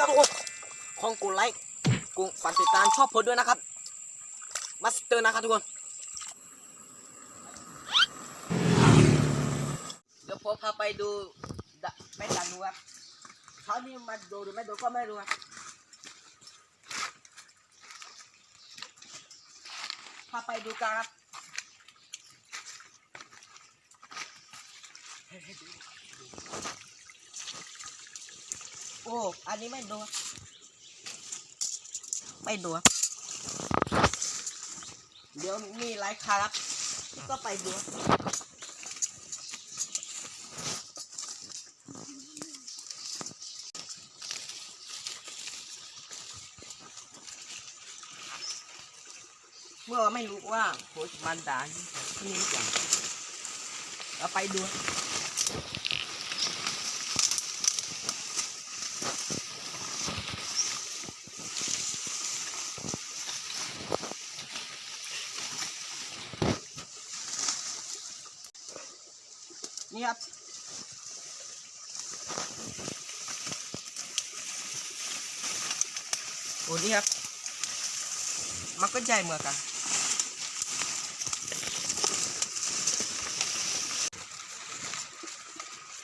ครับทุกคนของกูไลค์กูฝากติดตามชอบโพสด้วยนะครับ มาสเตอร์นะครับทุกคนเดี๋ยวผมพาไปดูดะแม่ดานูครับเขานี่มาดูหรือไม่ดูก็ไม่รู้ครับพาไปดูกันครับ อ้อันนี้ไม่ดูครับไม่ดูครับเดี๋ยวมีไลฟ์ครับ ก็ไปดูครับเมื่อไม่รู้ว่าโคชมันดาที่นี่หรือเปล่าเราไปดู นี่ครับ โอ้นี่ครับ มันก็ใหญ่เหมือนกัน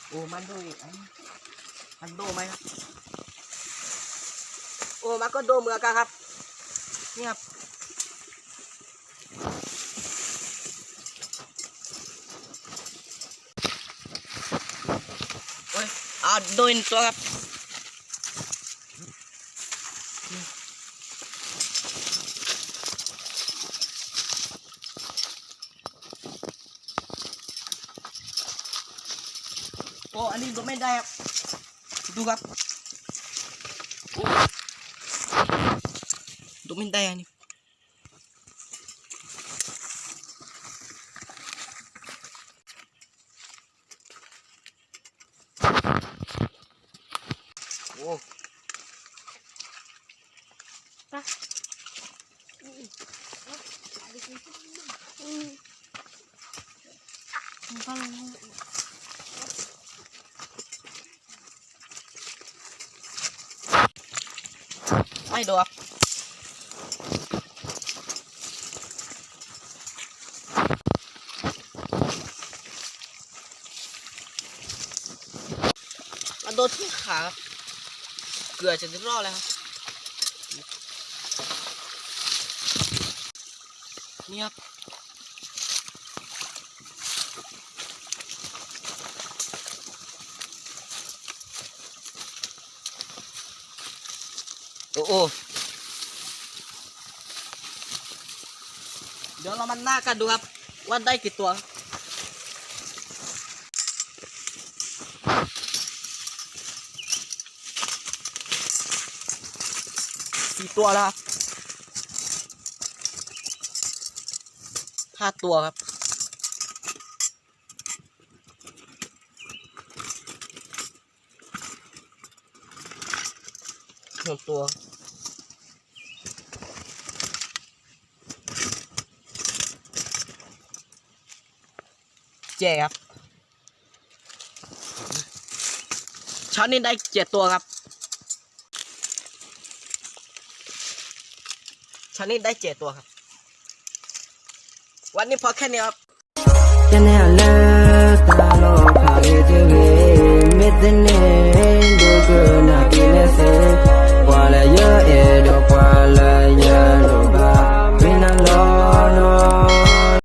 โอ้มันดอีกมันโดไหมครับ โอ้มันก็โดเหมือนกันครับ นี่ครับ โอ่าโดนตัวครับโอ้อันนี้ดูไม่ได้ครับ ดูครับโดูไม่ได้อันนี้ โอ้ไม่ดูครับมาโดนที่ขา เกือบจะรอดแล้วครับนี่ครับโอ้โอเดี๋ยวเรามันหน้ากันดูครับว่าได้กี่ตัว สี่ตัวแล้วครับห้าตัวครับ หกตัวเจ๊ครับช้อนนี้ได้เจ็ดตัวครับ ชนิดได้เจ็ดตัวครับ วันนี้พอแค่นี้ครับ Then